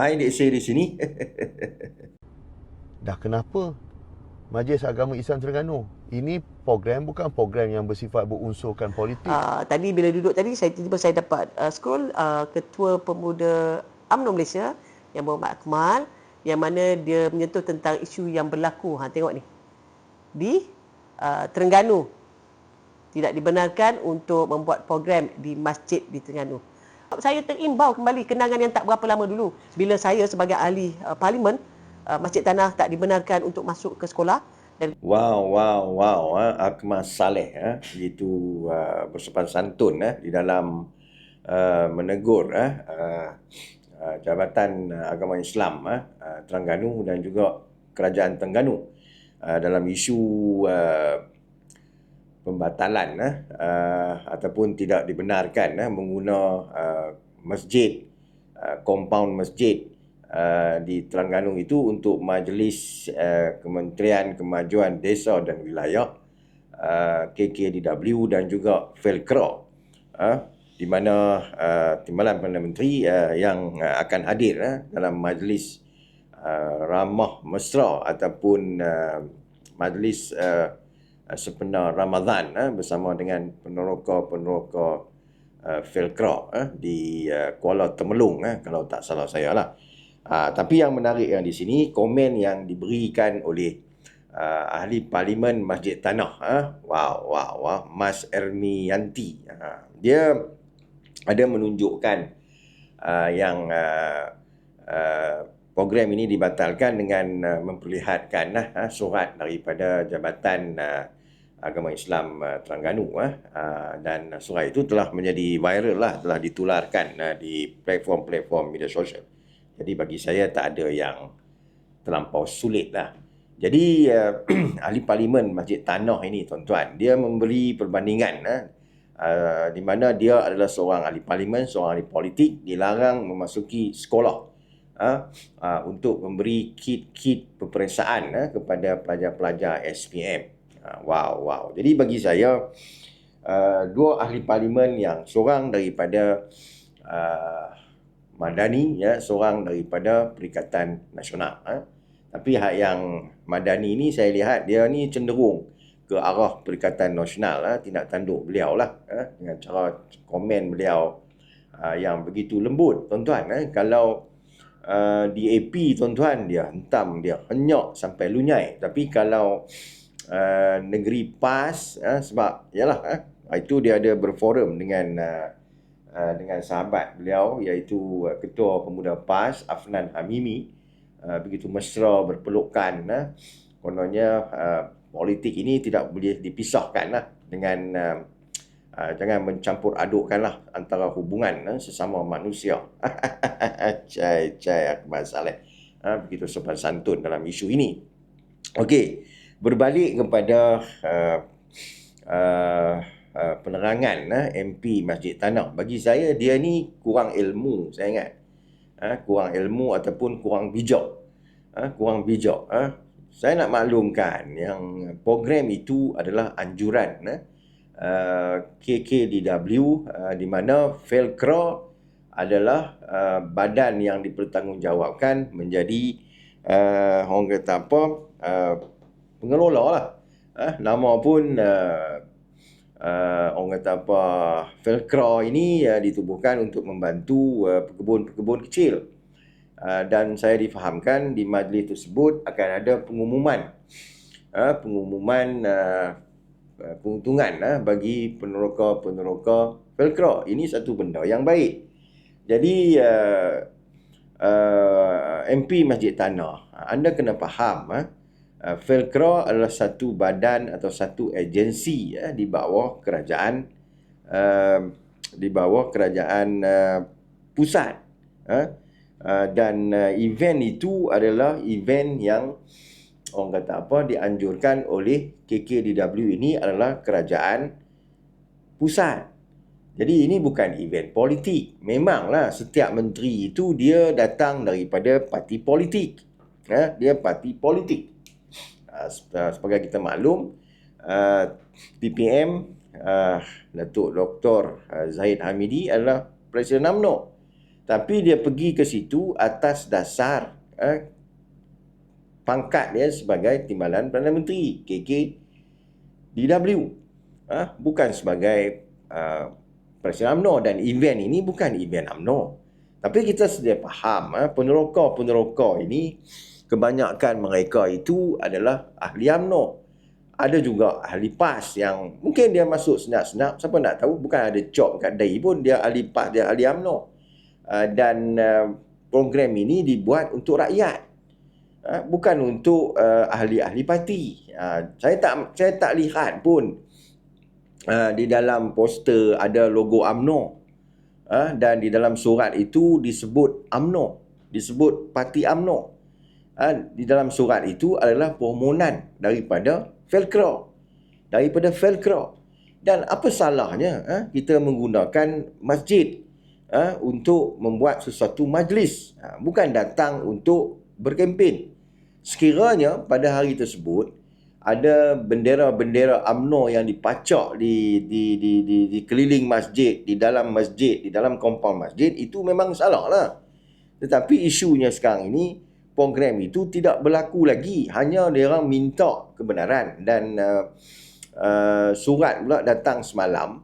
Hai Dek Sri di sini. Dah kenapa? Majlis Agama Islam Terengganu. Ini program bukan program yang bersifat berunsurkan politik. Uh, tadi bila duduk tadi saya tiba-tiba saya dapat uh, scroll uh, Ketua Pemuda UMNO Malaysia yang Muhammad Akmal yang mana dia menyentuh tentang isu yang berlaku. Ha tengok ni. Di uh, Terengganu tidak dibenarkan untuk membuat program di masjid di Terengganu. Saya terimbau kembali kenangan yang tak berapa lama dulu bila saya sebagai ahli uh, parlimen uh, Masjid Tanah tak dibenarkan untuk masuk ke sekolah dan Wow, wow, wow. Ha? Akmal Saleh ha? itu uh, bersopan santun ha? di dalam uh, menegur uh, uh, Jabatan Agama Islam uh, Terengganu dan juga Kerajaan Terengganu uh, dalam isu uh, pembatalan uh, uh, ataupun tidak dibenarkan uh, mengguna uh, masjid, uh, compound masjid Uh, di Terengganu itu untuk Majlis uh, Kementerian Kemajuan Desa dan Wilayah uh, KKDW dan juga Velcro uh, di mana uh, Timbalan Perdana Menteri uh, yang uh, akan hadir uh, dalam majlis uh, ramah mesra ataupun uh, majlis uh, sepenuh Ramadan uh, bersama dengan peneroka-peneroka uh, Velcro uh, di uh, Kuala Temelung uh, kalau tak salah saya lah. Ha, tapi yang menarik yang di sini komen yang diberikan oleh uh, ahli parlimen Masjid Tanah. Ha? Wow, wow, wow. Mas Ermianti. Ha, dia ada menunjukkan uh, yang uh, uh, program ini dibatalkan dengan uh, memperlihatkan uh, surat daripada Jabatan uh, Agama Islam uh, Terengganu uh, uh, dan surat itu telah menjadi viral lah telah ditularkan uh, di platform-platform media sosial. Jadi bagi saya tak ada yang terlampau sulit lah. Jadi uh, ahli parlimen Masjid Tanah ini tuan-tuan, dia memberi perbandingan uh, uh, di mana dia adalah seorang ahli parlimen, seorang ahli politik dilarang memasuki sekolah uh, uh, untuk memberi kit-kit peperiksaan uh, kepada pelajar-pelajar SPM. Uh, wow, wow. Jadi bagi saya uh, dua ahli parlimen yang seorang daripada uh, Madani ya seorang daripada Perikatan Nasional ha? tapi hak yang Madani ini saya lihat dia ni cenderung ke arah Perikatan Nasional ha? tindak tanduk beliau lah ha? dengan cara komen beliau ha? yang begitu lembut tuan-tuan ha? kalau uh, di AP tuan-tuan dia hentam dia henyak sampai lunyai tapi kalau uh, negeri PAS ha? sebab yalah ha? itu dia ada berforum dengan uh, Uh, dengan sahabat beliau iaitu uh, Ketua Pemuda PAS Afnan Hamimi uh, begitu mesra berpelukan uh, kononnya uh, politik ini tidak boleh dipisahkan lah dengan uh, uh, jangan mencampur adukkan lah antara hubungan uh, sesama manusia cai cai Akbar Saleh uh, begitu sopan santun dalam isu ini Okey, berbalik kepada uh, uh, Uh, penerangan uh, MP Masjid Tanah. Bagi saya dia ni kurang ilmu, saya ingat. Uh, kurang ilmu ataupun kurang bijak. Uh, kurang bijak. Uh. Saya nak maklumkan yang program itu adalah anjuran uh, KKDW uh, di mana Velcro adalah uh, badan yang dipertanggungjawabkan menjadi uh, orang kata apa uh, pengelola lah. Uh, nama pun uh, uh, orang kata apa velcro ini uh, ditubuhkan untuk membantu uh, pekebun-pekebun kecil. Uh, dan saya difahamkan di majlis tersebut akan ada pengumuman. Uh, pengumuman uh, keuntungan uh, bagi peneroka-peneroka velcro. Ini satu benda yang baik. Jadi uh, uh, MP Masjid Tanah anda kena faham uh, uh, Velcro adalah satu badan atau satu agensi ya, di bawah kerajaan uh, di bawah kerajaan uh, pusat uh, uh, dan uh, event itu adalah event yang orang kata apa dianjurkan oleh KKDW ini adalah kerajaan pusat. Jadi ini bukan event politik. Memanglah setiap menteri itu dia datang daripada parti politik ya, dia parti politik Ah, ah, sebagai kita maklum uh, PPM Datuk Dr. Zahid Hamidi adalah Presiden UMNO Tapi dia pergi ke situ atas dasar uh, pangkat dia sebagai Timbalan Perdana Menteri KK DW. Bukan sebagai uh, Presiden UMNO dan event ini bukan event UMNO. Tapi kita sedia faham uh, peneroka-peneroka ini kebanyakan mereka itu adalah ahli UMNO. Ada juga ahli PAS yang mungkin dia masuk senap-senap, siapa nak tahu, bukan ada job kat DAI pun, dia ahli PAS, dia ahli UMNO. Uh, dan uh, program ini dibuat untuk rakyat. Uh, bukan untuk uh, ahli-ahli parti. Uh, saya tak saya tak lihat pun uh, di dalam poster ada logo UMNO. Uh, dan di dalam surat itu disebut UMNO, disebut parti UMNO ha, di dalam surat itu adalah permohonan daripada Velcro. Daripada Velcro. Dan apa salahnya ha, kita menggunakan masjid ha, untuk membuat sesuatu majlis. Ha, bukan datang untuk berkempen. Sekiranya pada hari tersebut ada bendera-bendera AMNO yang dipacak di, di, di, di, di keliling masjid, di dalam masjid, di dalam kompon masjid, itu memang salah lah. Tetapi isunya sekarang ini, program itu tidak berlaku lagi. Hanya dia orang minta kebenaran dan uh, uh, surat pula datang semalam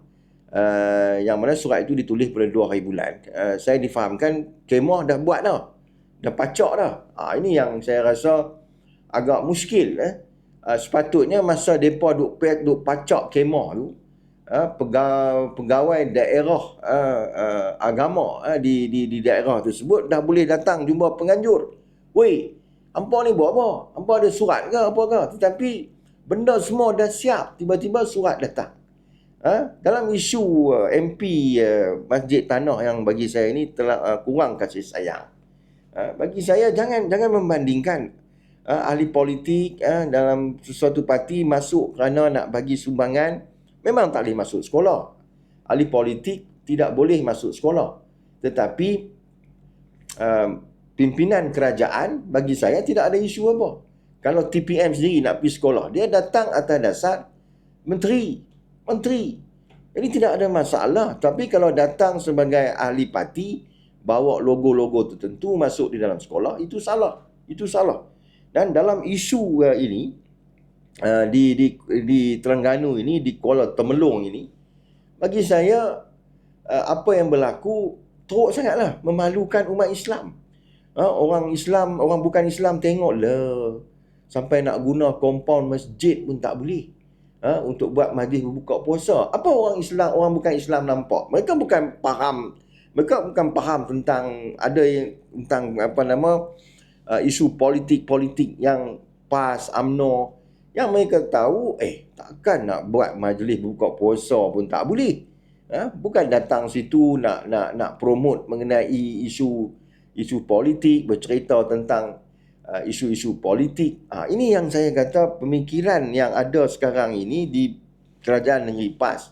uh, yang mana surat itu ditulis pada dua hari bulan. Uh, saya difahamkan kemah dah buat dah. Dah pacak dah. Uh, ini yang saya rasa agak muskil eh. uh, sepatutnya masa mereka duk, duk pacak kemah tu uh, pegawai, pegawai daerah uh, uh, agama uh, di, di, di daerah tersebut dah boleh datang jumpa penganjur Weh, hampa ni buat apa? Hampa ada surat ke apa ke? Tetapi benda semua dah siap. Tiba-tiba surat datang. Ha? Dalam isu uh, MP uh, Masjid Tanah yang bagi saya ini telah uh, kurang kasih sayang. Uh, bagi saya jangan jangan membandingkan uh, ahli politik uh, dalam sesuatu parti masuk kerana nak bagi sumbangan memang tak boleh masuk sekolah. Ahli politik tidak boleh masuk sekolah. Tetapi uh, pimpinan kerajaan bagi saya tidak ada isu apa. Kalau TPM sendiri nak pergi sekolah, dia datang atas dasar menteri. Menteri. Ini tidak ada masalah. Tapi kalau datang sebagai ahli parti, bawa logo-logo tertentu masuk di dalam sekolah, itu salah. Itu salah. Dan dalam isu uh, ini, uh, di, di, di Terengganu ini, di Kuala Temelung ini, bagi saya, uh, apa yang berlaku teruk sangatlah memalukan umat Islam ha, orang Islam, orang bukan Islam tengok lah. Sampai nak guna compound masjid pun tak boleh. Ha, untuk buat majlis berbuka puasa. Apa orang Islam, orang bukan Islam nampak? Mereka bukan faham. Mereka bukan faham tentang ada yang tentang apa nama uh, isu politik-politik yang PAS, AMNO yang mereka tahu eh takkan nak buat majlis buka puasa pun tak boleh. Ha? bukan datang situ nak nak nak promote mengenai isu isu politik, bercerita tentang uh, isu-isu politik. Ha, ini yang saya kata pemikiran yang ada sekarang ini di kerajaan negeri PAS.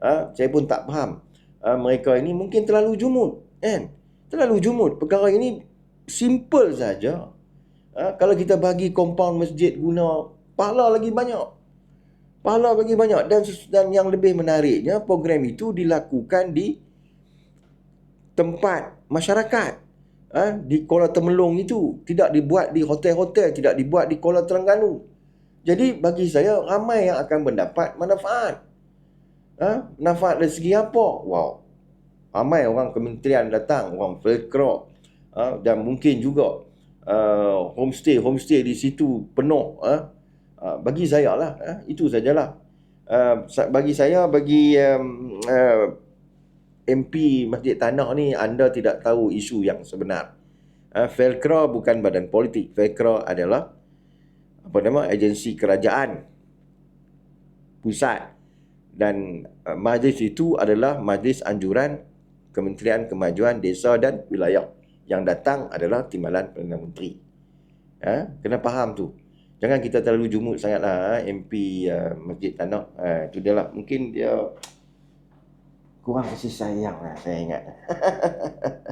Ha, saya pun tak faham. Ha, mereka ini mungkin terlalu jumut. Kan? Terlalu jumut. Perkara ini simple saja. Ha, kalau kita bagi compound masjid guna, pahala lagi banyak. Pahala lagi banyak. Dan, dan yang lebih menariknya, program itu dilakukan di tempat masyarakat ha, di Kuala Temelong itu tidak dibuat di hotel-hotel, tidak dibuat di Kuala Terengganu. Jadi bagi saya ramai yang akan mendapat manfaat. Ha, manfaat dari segi apa? Wow. Ramai orang kementerian datang, orang Velcro ha, dan mungkin juga uh, homestay homestay di situ penuh. Uh, bagi saya lah ha, itu sajalah. Uh, bagi saya bagi um, uh, MP Masjid Tanah ni anda tidak tahu isu yang sebenar. Uh, Velcro bukan badan politik. Velcro adalah apa nama agensi kerajaan pusat dan uh, majlis itu adalah majlis anjuran Kementerian Kemajuan Desa dan Wilayah yang datang adalah timbalan Perdana Menteri. Ha? Kena faham tu. Jangan kita terlalu jumut sangatlah ha? MP uh, Masjid Tanah. Ha, itu dia lah. Mungkin dia kurang kasih sayang lah saya ingat.